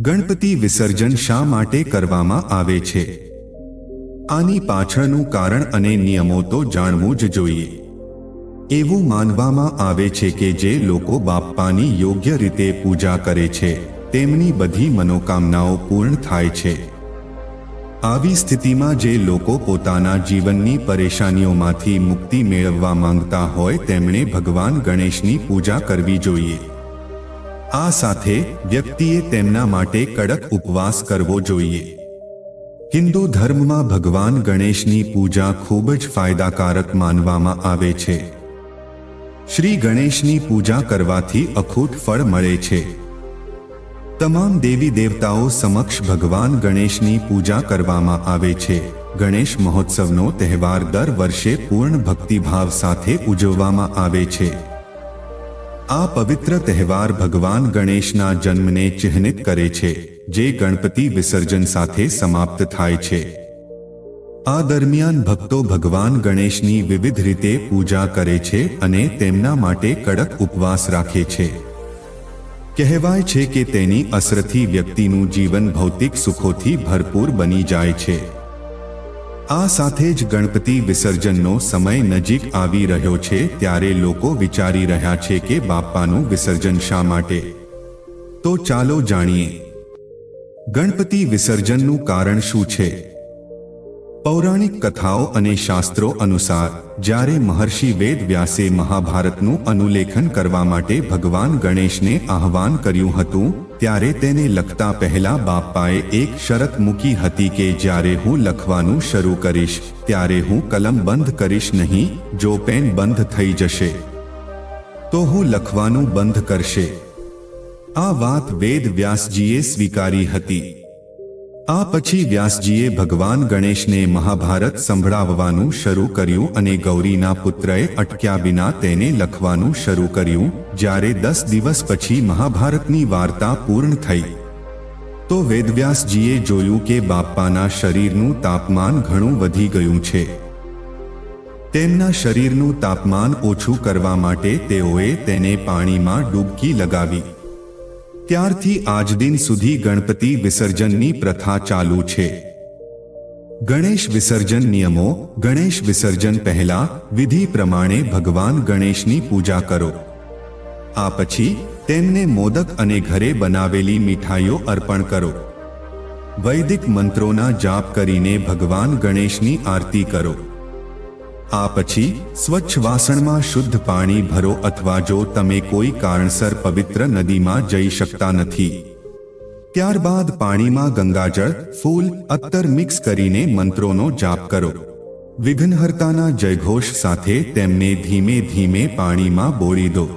ગણપતિ વિસર્જન શા માટે કરવામાં આવે છે? આની પાછળનું કારણ અને નિયમો તો જાણવું જ જોઈએ. એવું માનવામાં આવે છે કે જે લોકો બાપ્પાની યોગ્ય રીતે પૂજા કરે છે, તેમની બધી મનોકામનાઓ પૂર્ણ થાય છે. આવી સ્થિતિમાં જે લોકો પોતાના જીવનની પરેશાનીઓમાંથી મુક્તિ મેળવવા માંગતા હોય, તેમણે ભગવાન ગણેશની પૂજા કરવી જોઈએ. આ સાથે વ્યક્તિએ તેમના માટે કડક ઉપવાસ કરવો જોઈએ. હિન્દુ ધર્મમાં ભગવાન ગણેશની પૂજા ખૂબ જ ફાયદાકારક માનવામાં આવે છે. શ્રી ગણેશની પૂજા કરવાથી અખૂટ ફળ મળે છે. તમામ દેવી દેવતાઓ સમક્ષ ભગવાન ગણેશની પૂજા કરવામાં આવે છે. ગણેશ મહોત્સવનો તહેવાર દર વર્ષે પૂર્ણ ભક્તિભાવ સાથે ઉજવવામાં આવે છે. આ પવિત્ર તહેવાર ભગવાન ગણેશના જન્મને ચિહ્નિત કરે છે, જે ગણપતિ વિસર્જન સાથે સમાપ્ત થાય છે. આ દરમિયાન ભક્તો ભગવાન ગણેશની વિવિધ રીતે પૂજા કરે છે અને તેમના માટે કડક ઉપવાસ રાખે છે. કહેવાય છે કે તેની અસરથી વ્યક્તિનું જીવન ભૌતિક સુખોથી ભરપૂર બની જાય છે. આ સાથે જ ગણપતિ વિસર્જનનો સમય નજીક આવી રહ્યો છે ત્યારે લોકો વિચારી રહ્યા છે કે બાપ્પાનું વિસર્જન શા માટે? તો ચાલો જાણીએ. ગણપતિ વિસર્જનનું કારણ શું છે? પૌરાણિક કથાઓ અને શાસ્ત્રો અનુસાર, જ્યારે મહર્ષિ વેદ વ્યાસે મહાભારતનું અનુલેખન કરવા માટે ભગવાન ગણેશને આહવાન કર્યું હતું ત્યારે તેને લખતા પહેલા બાપ્પાએ એક શરત મૂકી હતી કે જ્યારે હું લખવાનું શરૂ કરીશ, ત્યારે હું કલમ બંધ કરીશ નહીં, જો પેન બંધ થઈ જશે, તો હું લખવાનું બંધ કરશે. આ વાત વેદ વ્યાસજીએ સ્વીકારી હતી. આ પછી વ્યાસજીએ ભગવાન ગણેશને મહાભારત સંભળાવવાનું શરૂ કર્યું અને ગૌરીના પુત્રએ અટક્યા વિના તેને લખવાનું શરૂ કર્યું, જ્યારે દસ દિવસ પછી મહાભારતની વાર્તા પૂર્ણ થઈ. તો વેદવ્યાસજીએ જોયું કે બાપ્પાના શરીરનું તાપમાન ઘણું વધી ગયું છે. તેમના શરીરનું તાપમાન ઓછું કરવા માટે તેઓએ તેને પાણીમાં ડૂબકી લગાવી. ત્યારથી આજ દિન સુધી ગણપતિ વિસર્જનની પ્રથા ચાલુ છે. ગણેશ વિસર્જન નિયમો, ગણેશ વિસર્જન પહેલા વિધિ પ્રમાણે ભગવાન ગણેશની પૂજા કરો. આ પછી તેમને મોદક અને ઘરે બનાવેલી મીઠાઈઓ અર્પણ કરો. વૈદિક મંત્રોના જાપ કરીને ભગવાન ગણેશની આરતી કરો. આ પછી સ્વચ્છ વાસણમાં શુદ્ધ પાણી ભરો અથવા જો તમે કોઈ કારણસર પવિત્ર નદીમાં જઈ શકતા નથી. ત્યારબાદ પાણીમાં ગંગાજળ, ફૂલ અત્તર મિક્સ કરીને મંત્રોનો જાપ કરો. વિઘ્નહર્તાના જયઘોષ સાથે તેમને ધીમે ધીમે પાણીમાં બોળી દો.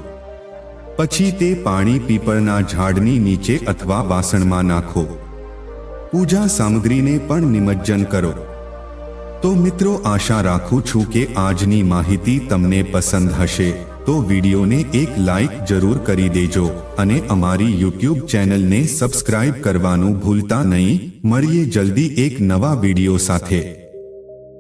પછી તે પાણી પીપળના ઝાડની નીચે અથવા વાસણમાં નાખો. પૂજા સામગ્રીને પણ નિમજ્જન કરો. તો મિત્રો આશા રાખું છું કે આજની માહિતી તમને પસંદ હશે. તો વિડીયોને એક લાઈક જરૂર કરી દેજો અને અમારી યુટ્યુબ ચેનલને સબસ્ક્રાઇબ કરવાનું ભૂલતા નહીં. મળીએ જલ્દી એક નવા વીડિયો સાથે.